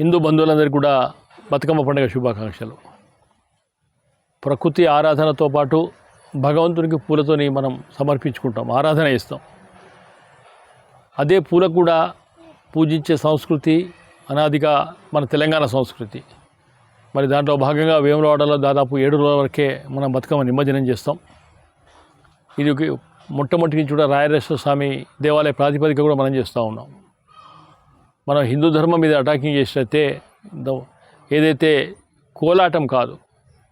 హిందూ బంధువులందరికీ కూడా బతుకమ్మ పండుగ శుభాకాంక్షలు. ప్రకృతి ఆరాధనతో పాటు భగవంతునికి పూలతోని మనం సమర్పించుకుంటాం ఆరాధన ఇస్తాం అదే పూలకు కూడా పూజించే సంస్కృతి అనాదిగా మన తెలంగాణ సంస్కృతి. మరి దాంట్లో భాగంగా వేములవాడలో దాదాపు ఏడు రోజుల వరకే మనం బతుకమ్మ నిమజ్జనం చేస్తాం. ఇది మొట్టమొదటి నుంచి కూడా రాయరేశ్వర స్వామి దేవాలయ ప్రాతిపదిక కూడా మనం చేస్తూ ఉన్నాం. మనం హిందూ ధర్మం మీద అటాకింగ్ చేసినట్టే ఏదైతే కోలాటం కాదు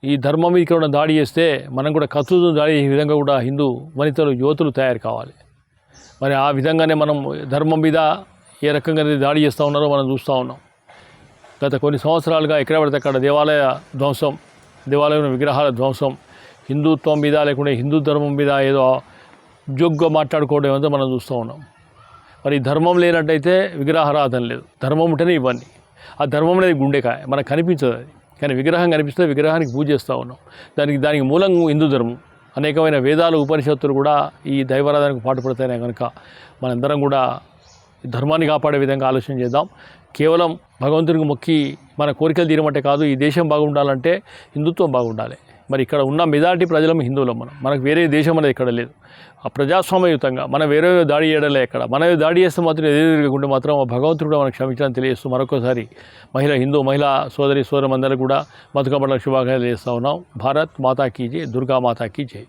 ఈ ధర్మం మీద ఇక్కడ దాడి చేస్తే మనం కూడా కత్తుతో దాడి ఈ విధంగా కూడా హిందూ వనితలు యువతులు తయారు కావాలి. మరి ఆ విధంగానే మనం ధర్మం మీద ఏ రకంగా దాడి చేస్తూ ఉన్నారో మనం చూస్తూ ఉన్నాం. గత కొన్ని సంవత్సరాలుగా ఎక్కడ పడితే అక్కడ దేవాలయ ధ్వంసం దేవాలయం విగ్రహాల ధ్వంసం హిందుత్వం మీద లేకుంటే హిందూ ధర్మం మీద ఏదో జోగ్గా మాట్లాడుకోవడం ఏదో మనం చూస్తూ ఉన్నాం. మరి ధర్మం లేనట్టయితే విగ్రహారాధన లేదు. ధర్మం ఉంటేనే ఇవన్నీ. ఆ ధర్మం అనేది గుండెకాయ. మనకు కనిపించదు అది. కానీ విగ్రహం కనిపిస్తే విగ్రహానికి పూజ చేస్తూ ఉన్నాం. దానికి దానికి మూలం హిందూ ధర్మం. అనేకమైన వేదాలు ఉపనిషత్తులు కూడా ఈ దైవారాధనకు పాటుపడతాయి కనుక మనందరం కూడా ఈ ధర్మాన్ని కాపాడే విధంగా ఆలోచన చేద్దాం. కేవలం భగవంతునికి మొక్కి మన కోరికలు తీరమంటే కాదు ఈ దేశం బాగుండాలంటే హిందుత్వం బాగుండాలి. మరి ఇక్కడ ఉన్న మెజారిటీ ప్రజలం హిందువులం మనం. మనకు వేరే దేశం అనేది ఇక్కడ లేదు. ఆ ప్రజాస్వామ్యయుతంగా మనం వేరే దాడి చేయడలే ఇక్కడ మన దాడి చేస్తే మాత్రం ఎదురుకుంటే మాత్రం భగవంతుడు కూడా మనకు క్షమించాలని తెలియజేస్తూ మరొకసారి మహిళ హిందూ మహిళా సోదరి సోదరులందరూ కూడా బతుకమ్మల శుభాకాంక్షలు చేస్తూ ఉన్నాం. భారత్ మాతా కీ జై దుర్గా మాతాకి జై.